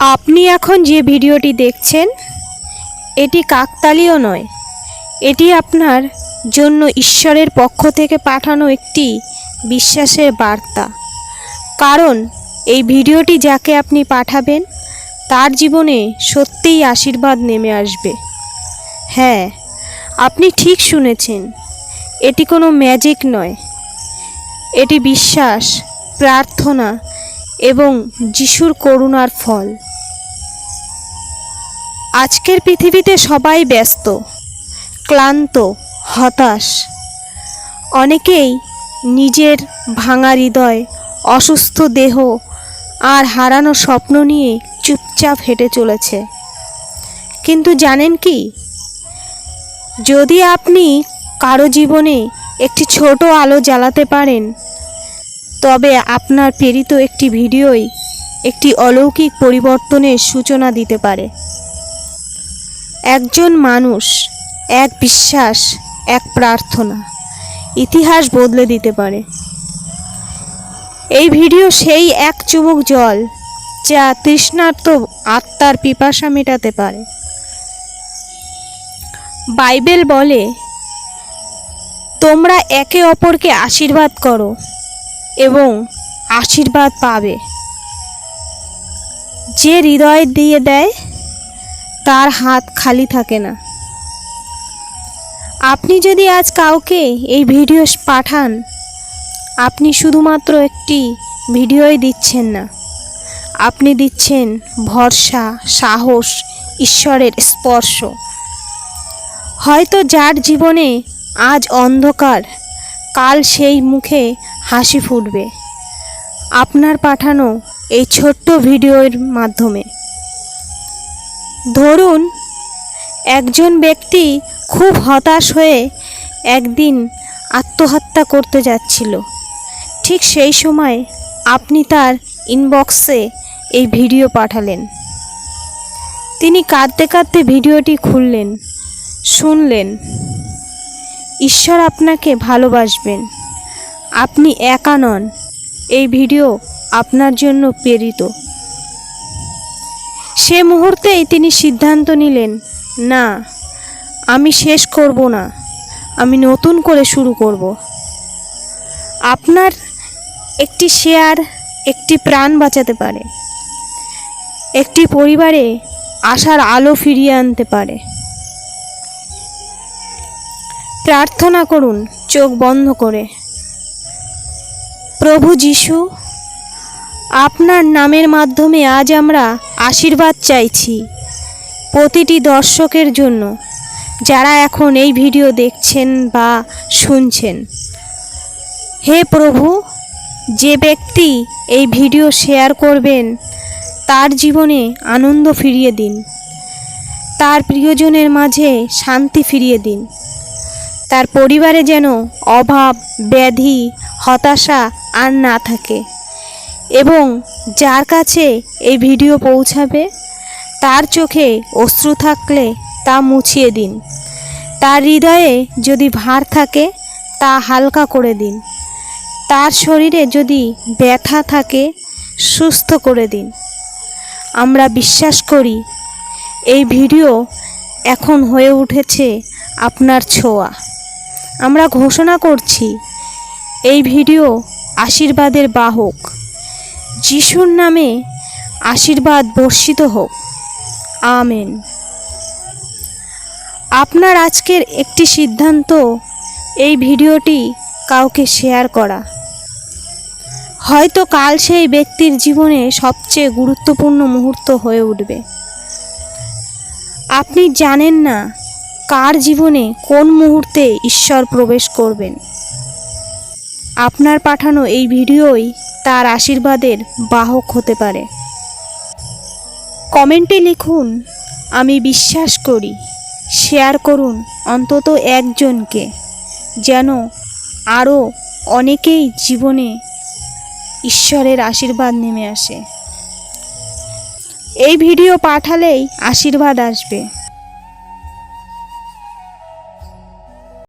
আপনি এখন যে ভিডিওটি দেখছেন, এটি কাকতালীয় নয়। এটি আপনার জন্য ঈশ্বরের পক্ষ থেকে পাঠানো একটি বিশ্বাসের বার্তা। কারণ এই ভিডিওটি যাকে আপনি পাঠাবেন, তার জীবনে সত্যিই আশীর্বাদ নেমে আসবে। হ্যাঁ আপনি ঠিক শুনেছেন, এটি কোনো ম্যাজিক নয়। এটি বিশ্বাস, প্রার্থনা এবং যিশুর করুণার ফল। আজকের পৃথিবীতে সবাই ব্যস্ত, ক্লান্ত, হতাশ। অনেকেই নিজের ভাঙা হৃদয়, অসুস্থ দেহ আর হারানো স্বপ্ন নিয়ে চুপচাপ হেঁটে চলেছে। কিন্তু জানেন কি? যদি আপনি কারও জীবনে একটি ছোট আলো জ্বালাতে পারেন, তবে আপনার প্রেরিত একটি ভিডিওই একটি অলৌকিক পরিবর্তনের সূচনা দিতে পারে। একজন মানুষ, এক বিশ্বাস, এক প্রার্থনা। ইতিহাস বদলে দিতে পারে। এই ভিডিও সেই এক চুমুক জল, যা তৃষ্ণার্ত আত্মার পিপাসা মেটাতে পারে। বাইবেল বলে, তোমরা একে অপরকে আশীর্বাদ করো এবং আশীর্বাদ পাবে। যে হৃদয় দিয়ে দেয় তার হাত খালি থাকে না। আপনি যদি আজ কাউকে এই ভিডিও পাঠান, আপনি শুধুমাত্র একটি ভিডিওই দিচ্ছেন না। আপনি দিচ্ছেন ভরসা, সাহস, ঈশ্বরের স্পর্শ। হয়তো যার জীবনে আজ অন্ধকার, কাল সেই মুখে হাসি ফুটবে। আপনার পাঠানো এই ছোট্ট ভিডিওর মাধ্যমে। ধরুন, একজন ব্যক্তি খুব হতাশ হয়ে একদিন আত্মহত্যা করতে যাচ্ছিল। ঠিক সেই সময় আপনি তার ইনবক্সে এই ভিডিও পাঠালেন। তিনি কাঁদতে কাঁদতে ভিডিওটি খুললেন, শুনলেন, ঈশ্বর আপনাকে ভালোবাসবেন। আপনি একা নন। এই ভিডিও আপনার জন্য প্রেরিত। সে মুহূর্তেই তিনি সিদ্ধান্ত নিলেন, না, আমি শেষ করব না, আমি নতুন করে শুরু করব। আপনার একটি শেয়ার একটি প্রাণ বাঁচাতে পারে, একটি পরিবারে আশার আলো ফিরিয়ে আনতে পারে। প্রার্থনা করুন, চোখ বন্ধ করে। প্রভু যিশু আপনার নামের মাধ্যমে আজ আমরা আশীর্বাদ চাইছি প্রতিটি দর্শকের জন্য, যারা এখন এই ভিডিও দেখছেন বা শুনছেন। হে প্রভু, যে ব্যক্তি এই ভিডিও শেয়ার করবেন, তার জীবনে আনন্দ ফিরিয়ে দিন। তার প্রিয়জনের মাঝে শান্তি ফিরিয়ে দিন। তার পরিবারে যেন অভাব, ব্যাধি, হতাশা আর না থাকে। এবং যার কাছে এই ভিডিও পৌঁছাবে, তার চোখে অশ্রু থাকলে তা মুছিয়ে দিন। তার হৃদয়ে যদি ভার থাকে, তা হালকা করে দিন। তার শরীরে যদি ব্যথা থাকে, সুস্থ করে দিন। আমরা বিশ্বাস করি, এই ভিডিও এখন হয়ে উঠেছে আপনার ছোঁয়া। আমরা ঘোষণা করছি, এই ভিডিও আশীর্বাদের বাহক। যিশুর নামে আশীর্বাদ বর্ষিত হোক। আমেন। আপনার আজকের একটি সিদ্ধান্ত এই ভিডিওটি কাউকে শেয়ার করা। হয়তো কাল সেই ব্যক্তির জীবনে সবচেয়ে গুরুত্বপূর্ণ মুহূর্ত হয়ে উঠবে। আপনি জানেন না কার জীবনে কোন মুহূর্তে ঈশ্বর প্রবেশ করবেন। আপনার পাঠানো এই ভিডিওই তার আশীর্বাদের বাহক হতে পারে। কমেন্টে লিখুন, আমি বিশ্বাস করি। শেয়ার করুন অন্তত একজনকে, যেন আরও অনেকেই জীবনে ঈশ্বরের আশীর্বাদ নেমে আসে। এই ভিডিও পাঠালেই আশীর্বাদ আসবে।